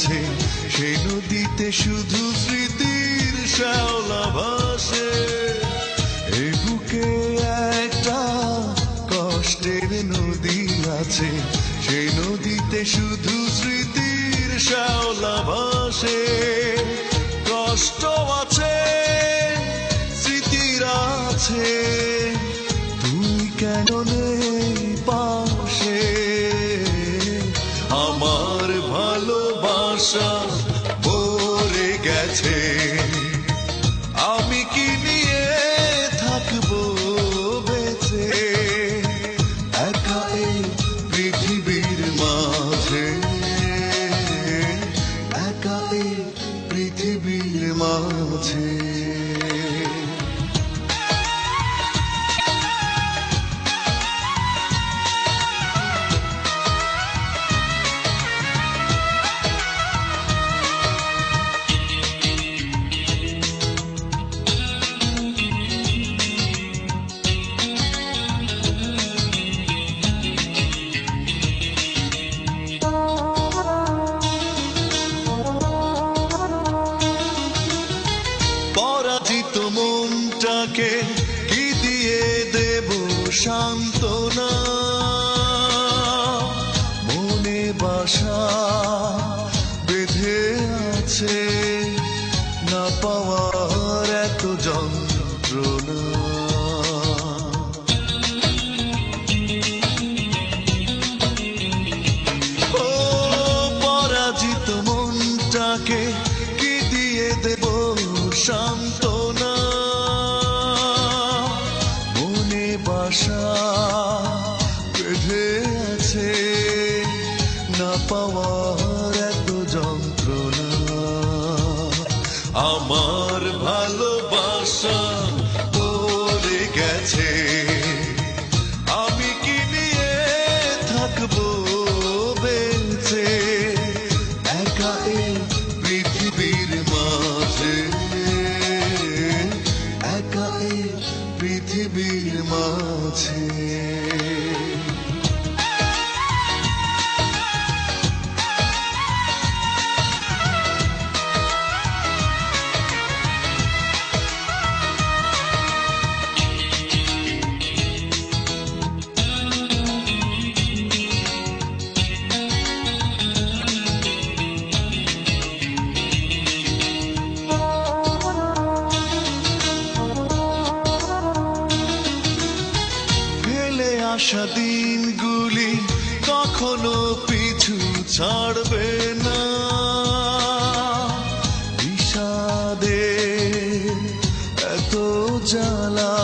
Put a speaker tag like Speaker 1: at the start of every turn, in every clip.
Speaker 1: আছে সেই নদীতে শুধু স্মৃতির শ্যাওলা ভাসে। এ বুকে একটা কষ্টের নদী আছে সেই নদীতে শুধু স্মৃতির শ্যাওলা ভাসে। মাঝে মনটাকে কি দিয়ে দেব সান্ত্বনা? আমার ভালোবাসা পড়ে গেছে। আমি কি নিয়ে থাকব বেঁচে? একা পৃথিবীর মাঝে। একা পৃথিবীর মাঝে। আসা দিনগুলি কখনো পিছু ছাড়বে না। বিষাদে এত জ্বালা,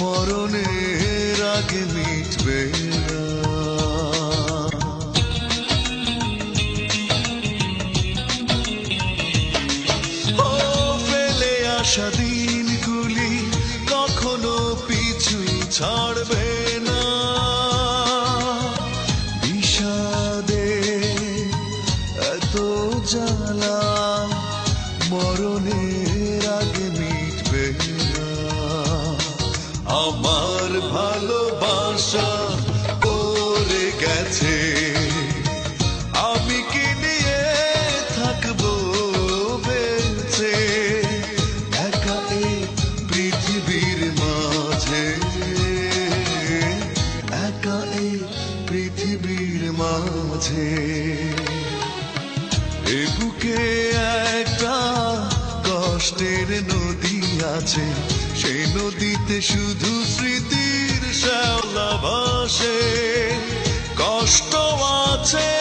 Speaker 1: মরণের আগে মিটবে আসা দিনগুলি কখনো পিছু ছাড়বে আমার ভালোবাসা পড়ে গেছে। আমি কি নিয়ে থাকব বেঁচে? একা পৃথিবীর মাঝে। একা পৃথিবীর মাঝে। এ বুকে একটা কষ্টের নদী আছে। সেই নদীতে শুধু স্মৃতির শ্যাওলা ভাসে কষ্ট আছে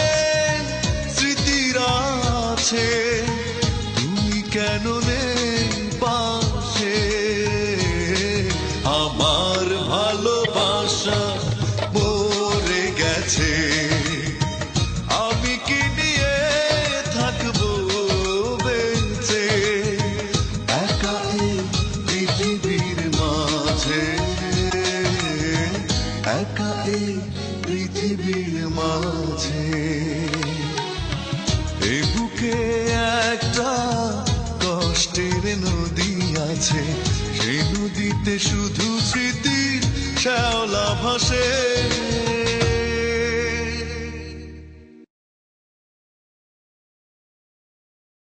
Speaker 1: পৃথিবীর মাঝে। এ বুকে একটা কষ্টের নদী আছে। সেই নদীতে শুধু স্মৃতির শ্যাওলা ভাসে।